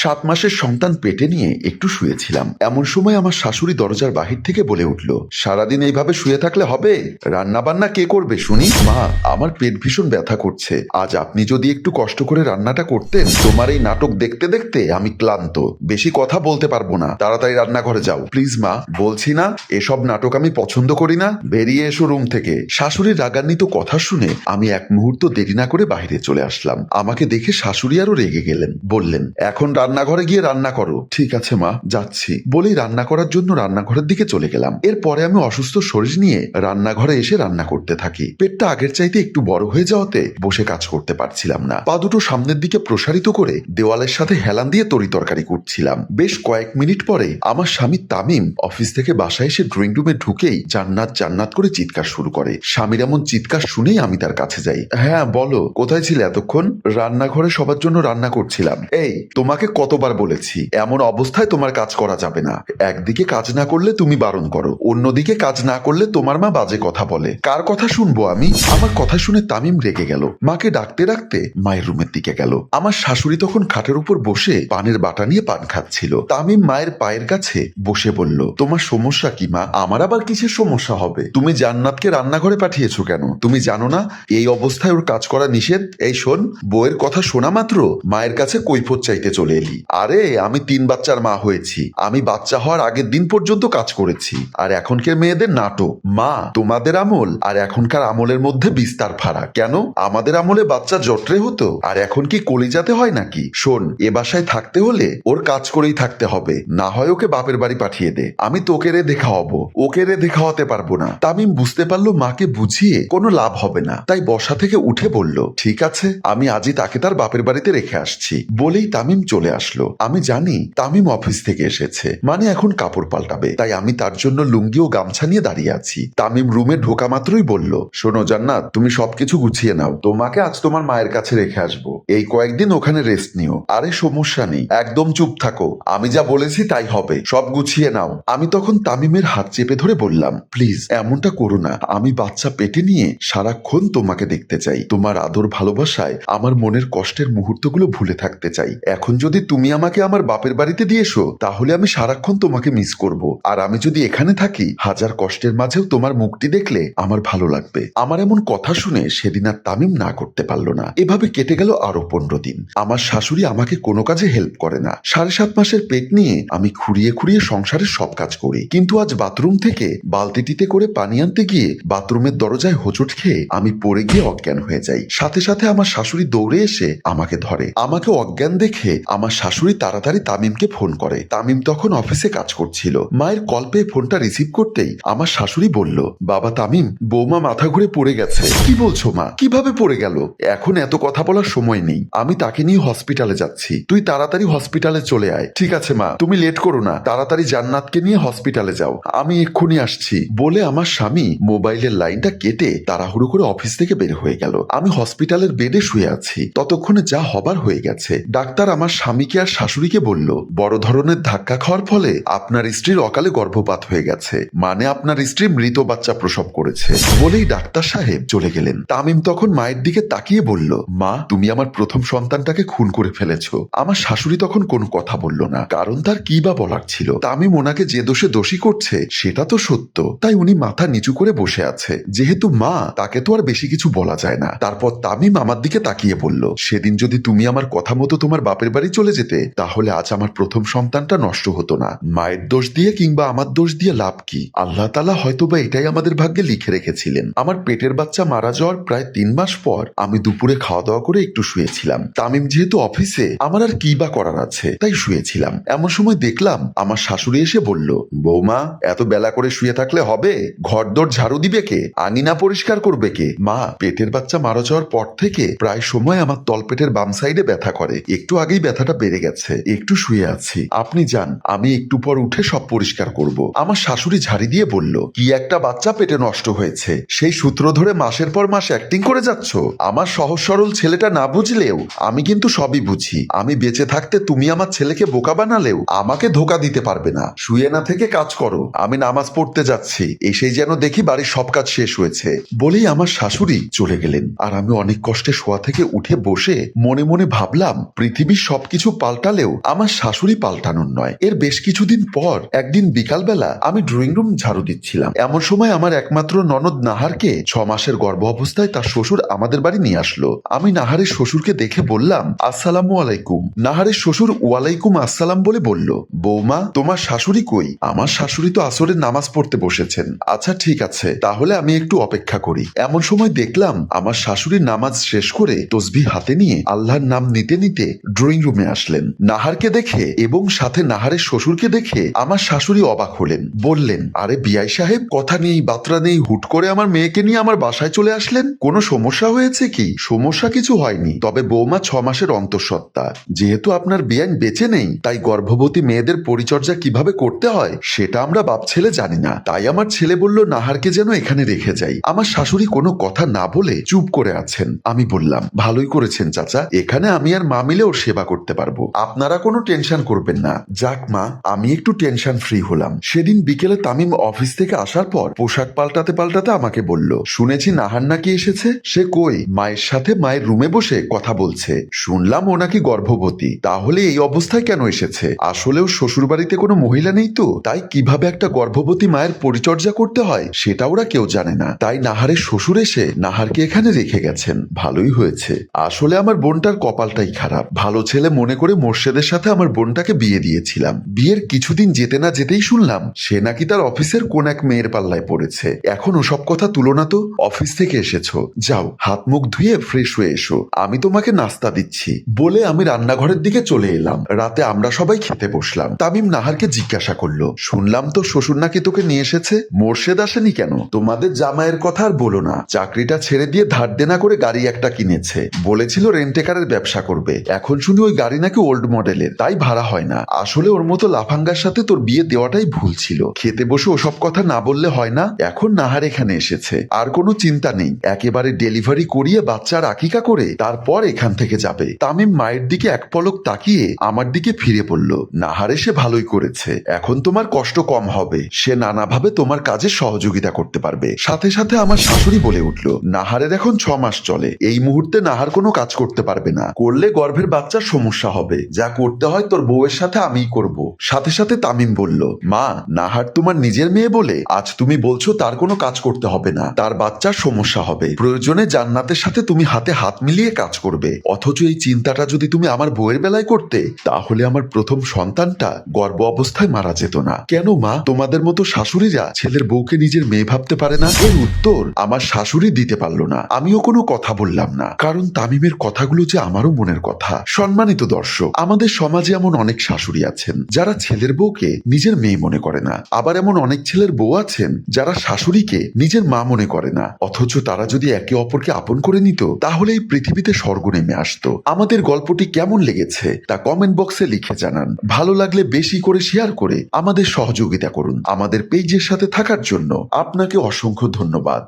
সাত মাসের সন্তান পেটে নিয়ে একটু শুয়েছিলাম। এমন সময় আমার শাশুড়ি দরজার বাহির থেকে বলে উঠল, সারাদিন এইভাবে শুয়ে থাকলে হবে? রান্না বান্না কে করবে শুনি? মা, আমার পেট ভীষণ ব্যথা করছে। আজ আপনি যদি একটু কষ্ট করে রান্নাটা করতেন, তোমার এই নাটক দেখতে দেখতে আমি ক্লান্ত। বেশি কথা বলতে পারব না। তাড়াতাড়ি রান্নাঘরে যাও। প্লিজ, মা, বলছি না, এসব নাটক আমি পছন্দ করি না। বেরিয়ে এসো রুম থেকে। শাশুড়ির রাগান্বিত কথা শুনে আমি এক মুহূর্ত দেরি না করে বাইরে চলে আসলাম। আমাকে দেখে শাশুড়ি আরও রেগে গেলেন। বললেন, এখন রান্নাঘরে গিয়ে রান্না করো। ঠিক আছে মা যাচ্ছি। বলেই রান্না করার জন্য রান্নাঘরের দিকে চলে গেলাম। এরপরে আমি অসুস্থ শরীর নিয়ে রান্নাঘরে এসে রান্না করতে থাকি। পেটটা আগের চাইতে একটু বড় হয়ে যাওয়াতে বসে কাজ করতে পারছিলাম না। পা দুটো সামনের দিকে প্রসারিত করে দেওয়ালের সাথে হেলান দিয়ে তরি তরকারি করছিলাম। বেশ কয়েক মিনিট পরে আমার স্বামী তামিম অফিস থেকে বাসায় এসে ড্রয়িং রুমে ঢুকেই জান্নাত জান্নাত করে চিৎকার শুরু করে। স্বামীর এমন চিৎকার শুনেই আমি তার কাছে যাই। হ্যাঁ বলো কোথায় ছিলে এতক্ষণ? রান্নাঘরে সবার জন্য রান্না করছিলাম। এই তোমাকে কতবার বলেছি, এমন অবস্থায় তোমার কাজ করা যাবে না। একদিকে কাজ না করলে তুমি বারণ করো, অন্যদিকে কাজ না করলে তোমার মা বাজে কথা বলে। কার কথা শুনব আমি? আমার কথা শুনে তামিম রেগে গেল। মাকে ডাকতে ডাকতে মায়ের রুমের দিকে গেল। আমার শাশুড়ি তখন খাটের উপর বসে পানের বাটা নিয়ে পান খাচ্ছিল। তামিম মায়ের পায়ের কাছে বসে বলল, তোমার সমস্যা কি মা? আমার আবার কিসের সমস্যা হবে? তুমি জান্নাতকে রান্নাঘরে পাঠিয়েছো কেন? তুমি জানো না, এই অবস্থায় ওর কাজ করা নিষেধ? এই শোন, বউয়ের কথা শোনা মাত্র মায়ের কাছে কৈফত চাইতে চলে এলি। আরে, আমি তিন বাচ্চার মা হয়েছি। আমি বাচ্চা হওয়ার আগের দিন পর্যন্ত কাজ করেছি। আর এখনকার মেয়েদের নাটক। মা, তোমাদের আমল। আর এখনকার আমলের মধ্যে বিস্তার ফারাক। কেন? আমাদের আমলে বাচ্চা জটরে হতো। আর এখন কি কলিজাতে হয় নাকি? শোন, এ বাসায় থাকতে হলে ওর কাজ করেই থাকতে হবে। না হয় ওকে বাপের বাড়ি পাঠিয়ে দে। আমি তোকে রে দেখা হব ওকে রে দেখা হতে পারব না। তামিম বুঝতে পারল মাকে বুঝিয়ে কোনো লাভ হবে না। তাই বসা থেকে উঠে বলল, ঠিক আছে, আমি আজই তাকে তার বাপের বাড়িতে রেখে আসছি। বলেই তামিম চলে আসলো। আমি জানি তামিম অফিস থেকে এসেছে। মানে এখন কাপড় পাল্টাবে। তাই আমি তার জন্য লুঙ্গি ও গামছা নিয়ে দাঁড়িয়ে আছি। তামিম রুমে ঢোকা মাত্রই বলল, শোনো জান্নাত, তুমি সবকিছু গুছিয়ে নাও। তোমাকে আজ তোমার মায়ের কাছে রেখে আসব। এই কয়েকদিন ওখানে রেস্ট নিও। আরে সমস্যা নেই। একদম চুপ থাকো। আমি যা বলেছি তাই হবে। সব গুছিয়ে নাও। আমি তখন তামিমের হাত চেপে ধরে বললাম, প্লিজ, এমনটা করো না। আমি বাচ্চা পেটে নিয়ে সারাক্ষণ তোমাকে দেখতে চাই। তোমার আদর ভালোবাসায় আমার মনের কষ্টের মুহূর্তগুলো ভুলে থাকতে চাই। এখন যদি তুমি আমাকে আমার বাপের বাড়িতে দিয়েছ, তাহলে আমি সারাক্ষণ তোমাকে মিস করব। আর আমি যদি এখানে থাকি, হাজার কষ্টের মাঝেও তোমার মুখটি দেখলে আমার ভালো লাগবে। আমার এমন কথা শুনে সেদিন আর তামিম না করতে পারল না। এভাবে কেটে গেল আরও পনেরো দিন। আমার শাশুড়ি আমাকে কোনো কাজে হেল্প করে না। সাড়ে সাত মাসের পেট নিয়ে আমি খুঁড়িয়ে খুঁড়িয়ে সংসারের সব কাজ করি। কিন্তু আজ বাথরুম থেকে বালতিটিতে করে পানি আনতে গিয়ে বাথরুমের দরজায় হোঁচট খেয়ে আমি পড়ে গিয়ে অজ্ঞান হয়ে যাই। সাথে সাথে আমার শাশুড়ি দৌড়ে এসে আমাকে ধরে। আমাকে অজ্ঞান দেখে আমার শাশুড়ি তাড়াতাড়ি তামিমকে ফোন করে। তামিম তখন অফিসে কাজ করছিল। মায়ের কল পেয়ে ফোনটা রিসিভ করতেই আমার শাশুড়ি বলল, বাবা তামিম, বৌমা মাথা ঘুরে পড়ে গেছে। কি বলছো মা? কীভাবে পড়ে গেল? এখন এত কথা বলার সময় নেই। আমি তাকে নিয়ে হসপিটালে যাচ্ছি। তুই তাড়াতাড়ি হসপিটালে চলে আয়। ঠিক আছে মা, তুমি লেট করো না। তাড়াতাড়ি জান্নাতকে নিয়ে হসপিটালে যাও। আমি এক্ষুনি আসছি। বলে আমার স্বামী মোবাইলের লাইনটা কেটে তাড়াহুড়ো করে অফিস থেকে বের হয়ে গেল। আমি হসপিটালের বেডে শুয়ে আছি। ততক্ষণে যা হবার হয়ে গেছে। ডাক্তার আমার স্বামীকে আর শাশুড়িকে বলল, বড় ধরনের ধাক্কা খাওয়ার ফলে আপনার স্ত্রীর অকালে গর্ভপাত হয়ে গেছে। মানে আপনার স্ত্রী মৃত বাচ্চা প্রসব করেছে। বলেই ডাক্তার সাহেব চলে গেলেন। তামিম তখন মায়ের দিকে তাকিয়ে বলল, মা, তুমি আমার প্রথম সন্তানটাকে খুন করে ফেলেছো। আমার শাশুড়ি তখন কোনো কথা বলল না। কারণ তার কি বা বলার ছিল? তামিম ওনাকে যে দোষে দোষী করছে, সেটা তো সত্য। তাই উনি মাথা নিচু করে বসে আছে। যেহেতু মা, তাকে তো আর বেশি কিছু বলা যায় না। তারপর তামিম আমার দিকে তাকিয়ে বলল, সেদিন যদি তুমি আমার কথা মতো তোমার বাপের বাড়ি চলে যেতে, তাহলে আজ আমার প্রথম সন্তানটা নষ্ট হতো না। মায়ের দোষ দিয়ে কিংবা আমার দোষ দিয়ে লাভ কি? আল্লাহ তালা হয়তো বা এটাই আমাদের ভাগ্যে লিখে রেখেছিলেন। আমার পেটের বাচ্চা মারা যাওয়ার প্রায় তিন মাস পর আমি দুপুরে খাওয়া দাওয়া করে একটু শুয়েছিলাম। তামিম যেহেতু অফিসে, আমার আর কি বা করার আছে, তাই শুয়েছিলাম। এমন সময় দেখলাম, আমার শাশুড়ি এসে বলল, বৌমা, এত বেলা করে শুয়ে থাকলে হবে? ঘর দর ঝাড়ু দিবে কে? আঙিনা পরিষ্কার করবে কে? মা, পেটের বাচ্চা মারা যাওয়ার পর থেকে প্রায় সময় আমার তলপেটের বাম সাইডে ব্যথা করে। একটু আগেই ব্যথাটা বেড়ে গেছে, একটু শুয়ে আছি। আপনি যান, আমি একটু পর উঠে সব পরিষ্কার করব। আমার শাশুড়ি ঝাড়ি দিয়ে বলল, কি একটা বাচ্চা পেটে নষ্ট হয়েছে। সেই সূত্র ধরে মাসের পর মাস অ্যাক্টিং করে যাচ্ছ। আমার সহজ সরল ছেলেটা না বুঝলেও, আমি কিন্তু সবই বুঝি। আমি বেঁচে থাকতে তুমি আমার ছেলেকে বোকা বানালেও, আমাকে ধোকা দিতে পারবে না। শুয়ে না থেকে কাজ করো। আমি নামাজ পড়তে যাচ্ছি। এসেই যেন দেখি বাড়ির সব কাজ শেষ হয়েছে। বলেই আমার শাশুড়ি চলে গেলেন। আর আমি অনেক কষ্টে শোয়া থেকে উঠে বসে মনে মনে ভাবলাম, পৃথিবীর সবকিছু কিছু পাল্টালেও আমার শাশুড়ি পাল্টানোর নয়। এর বেশ কিছুদিন পর একদিন বিকালবেলা আমি ড্রয়িং রুম ঝাড়ু দিচ্ছিলাম। এমন সময় আমার একমাত্র ননদ নাহারকে ছ মাসের গর্ভ অবস্থায় তার শ্বশুর আমাদের বাড়ি নিয়ে আসলো। আমি নাহারের শ্বশুরকে দেখে বললাম, আসসালামু আলাইকুম। নাহারের শ্বশুর, ওয়ালাইকুম আসসালাম বলে বলল, বৌমা, তোমার শাশুড়ি কই? আমার শাশুড়ি তো আসরের নামাজ পড়তে বসেছেন। আচ্ছা ঠিক আছে, তাহলে আমি একটু অপেক্ষা করি। এমন সময় দেখলাম, আমার শাশুড়ি নামাজ শেষ করে তসবি হাতে নিয়ে আল্লাহর নাম নিতে নিতে ড্রয়িং রুমে আসলেন। নাহারকে দেখে এবং সাথে নাহারের শ্বশুরকে দেখে আমার শাশুড়ি অবাক হলেন। বললেন, আরে বিআই সাহেব, কথা নেই, বাত্রা নেই, হুট করে আমার মেয়েকে নিয়ে আমার বাসায় চলে আসলেন? কোনো সমস্যা হয়েছে কি? সমস্যা কিছু হয়নি, তবে বৌমা ছ মাসের অন্তঃসত্ত্বা। যেহেতু আপনার বিআইন বেঁচে নেই, তাই গর্ভবতী মেয়েদের পরিচর্যা কীভাবে করতে হয়, সেটা আমরা বাপ ছেলে জানি না। তাই আমার ছেলে বলল, নাহারকে যেন এখানে রেখে যাই। আমার শাশুড়ি কোনো কথা না বলে চুপ করে আছেন। আমি বললাম, ভালোই করেছেন চাচা, এখানে আমি আর মা মিলে ওর সেবা করতে পারব আপনারা কোনো টেনশন করবেন না। যাক মা, আমি একটু টেনশন ফ্রি হলাম। সেদিন বিকেলে তামিম অফিস থেকে আসার পর পোশাক পাল্টাতে পাল্টাতে আমাকে বলল, শুনেছি নাহার নাকি এসেছে? সে কই? মায়ের সাথে মায়ের রুমে বসে কথা বলছে। শুনলাম ও নাকি গর্ভবতী। তাহলে এই অবস্থায় কেন এসেছে? আসলেও শ্বশুর বাড়িতে কোনো মহিলা নেই তো? তাই কীভাবে একটা গর্ভবতী মায়ের পরিচর্যা করতে হয়, সেটা ওরা কেউ জানে না। তাই নাহারের শ্বশুর এসে নাহারকে এখানে রেখে গেছেন। ভালোই হয়েছে। আসলে আমার বোনটার কপালটাই খারাপ। ভালো ছেলে মনে করে মোর্শেদের সাথে আমার বোনটাকে বিয়ে দিয়েছিলাম। বিয়ের কিছুদিন যেতে না যেতেই শুনলাম, সে নাকি তার অফিসের কোন এক মেয়ের পাল্লায় পড়েছে। এখন ওসব কথা তুলো না তো, অফিস থেকে এসেছ। যাও, হাত মুখ ধুয়ে ফ্রেশ হয়ে এসো। আমি তোমাকে নাস্তা দিচ্ছি। বলে আমি রান্নাঘরের দিকে চলে এলাম। রাতে আমরা সবাই খেতে বসলাম। তামিম নাহারকে জিজ্ঞাসা করল, শুনলাম তো শ্বশুর নাকি তোকে নিয়ে এসেছে? মোর্শেদ আসেনি কেন? তোমাদের জামাইয়ের কথা আর বলো না। চাকরিটা ছেড়ে দিয়ে ধার দেনা করে গাড়ি একটা কিনেছে। বলেছিল রেন্টেকারের ব্যবসা করবে। এখন শুনি ওই গাড়ি নাকি ওল্ড মডেলের তাই ভাড়া হয় না। আসলে ওর মতো লাফাঙ্গার সাথে তোর বিয়ে দেওয়াটাই ভুল ছিল। খেতে বসে ওসব কথা না বললে হয় না? এখন নাহার এখানে এসেছে। আর কোনো চিন্তা নেই। একেবারে ডেলিভারি করিয়ে বাচ্চার আকিকা করে তারপর এখান থেকে যাবে। তামিম মায়ের দিকে এক পলক তাকিয়ে আমার দিকে ফিরে পড়ল। নাহার এসে ভালোই করেছে। এখন তোমার কষ্ট কম হবে। সে নানাভাবে তোমার কাজে সহযোগিতা করতে পারবে। সাথে সাথে আমার শাশুড়ি বলে উঠল, নাহারের এখন ছ মাস চলে। এই মুহূর্তে নাহার কোনো কাজ করতে পারবে না। করলে গর্ভের বাচ্চার সমস্যা হবে। যা করতে হয় তোর বউয়ের সাথে আমিই করব। সাথে সাথে তামিম বলল, মা, নাহার তোমার নিজের মেয়ে বলে আজ তুমি বলছো তার কোনো কাজ করতে হবে না। তার বাচ্চার সমস্যা হবে। প্রয়োজনে জান্নাতের সাথে তুমি হাতে হাত মিলিয়ে কাজ করবে। অথচ এই চিন্তাটা যদি তুমি আমার বউয়ের বেলায় করতে, তাহলে আমার প্রথম সন্তানটা গর্ব অবস্থায় মারা যেত না। কেন মা? তোমাদের মতো শাশুড়িরা ছেলের বউকে নিজের মেয়ে ভাবতে পারে না। এর উত্তর, আমার শাশুড়ি দিতে পারল না। আমিও কোনো কথা বললাম না। কারণ তামিমের কথাগুলো যে আমারও মনের কথা। সম্মানিত দর্শক, আমাদের সমাজে এমন অনেক শাশুড়ি আছেন, যারা ছেলের বউকে নিজের মেয়ে মনে করে না। আবার এমন অনেক ছেলের বউ আছেন, যারা শাশুড়িকে নিজের মা মনে করে না। অথচ তারা যদি একে অপরকে আপন করে নিত, তাহলে এই পৃথিবীতে স্বর্গ নেমে আসতো। আমাদের গল্পটি কেমন লেগেছে, তা কমেন্ট বক্সে লিখে জানান। ভালো লাগলে বেশি করে শেয়ার করে আমাদের সহযোগিতা করুন। আমাদের পেজের সাথে থাকার জন্য আপনাকে অসংখ্য ধন্যবাদ।